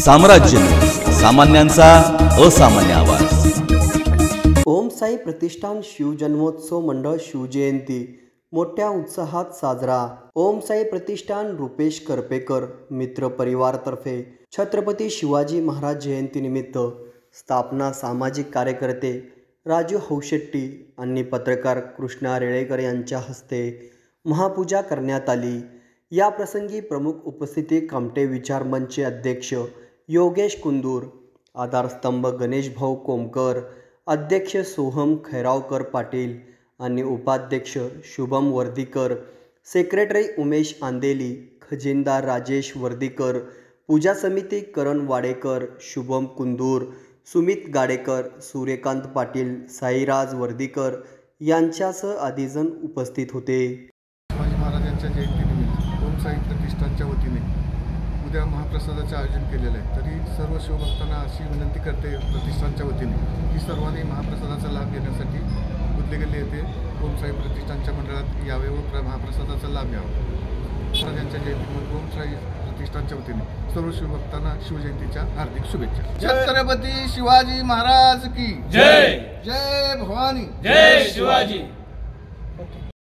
साम्राज्य. सामान्यांचा असामान्य आवाज. ओम साई प्रतिष्ठान शिवजन्मोत्सव मंडळ शिवजयंती मोठ्या उत्साहात साजरा. ओम साई प्रतिष्ठान रुपेश करपेकर मित्र परिवारतर्फे छत्रपती शिवाजी महाराज जयंतीनिमित्त स्थापना सामाजिक कार्यकर्ते राजू हौशेट्टी आणि पत्रकार कृष्णा रेळेकर यांच्या हस्ते महापूजा करण्यात आली. या प्रसंगी प्रमुख उपस्थिती कामटे विचार मंचचे अध्यक्ष योगेश कुंदूर आधारस्तंभ गणेशभाऊ कोमकर अध्यक्ष सोहम खैरावकर पाटील आणि उपाध्यक्ष शुभम वर्दीकर सेक्रेटरी उमेश आंदेली खजिनदार राजेश वर्दीकर पूजा समिती करण वाडेकर शुभम कुंदूर सुमित गाडेकर सूर्यकांत पाटील साईराज वर्दीकर यांच्यासह आधीजण उपस्थित होते. शिवाजी महाराजांच्या जयंतीनिमित्त ओम साई प्रतिष्ठानच्या वतीने उद्या महाप्रसादाचे आयोजन केलेलं आहे. तरी सर्व शिवभक्तांना अशी विनंती करते प्रतिष्ठानच्या वतीने. की सर्वांनी महाप्रसादाचा लाभ घेण्यासाठी बुद्धले गल्ली येथे ओम साई प्रतिष्ठानच्या मंडळात यावे व प्र महाप्रसादाचा लाभ घ्यावा. महाराजांच्या जयंतीनिमित्त ओम साई प्रतिष्ठानच्या वतीने सर्व शिवभक्तांना शिवजयंतीच्या हार्दिक शुभेच्छा. छत्रपती शिवाजी महाराज की जय! जय भवानी. जय शिवाजी!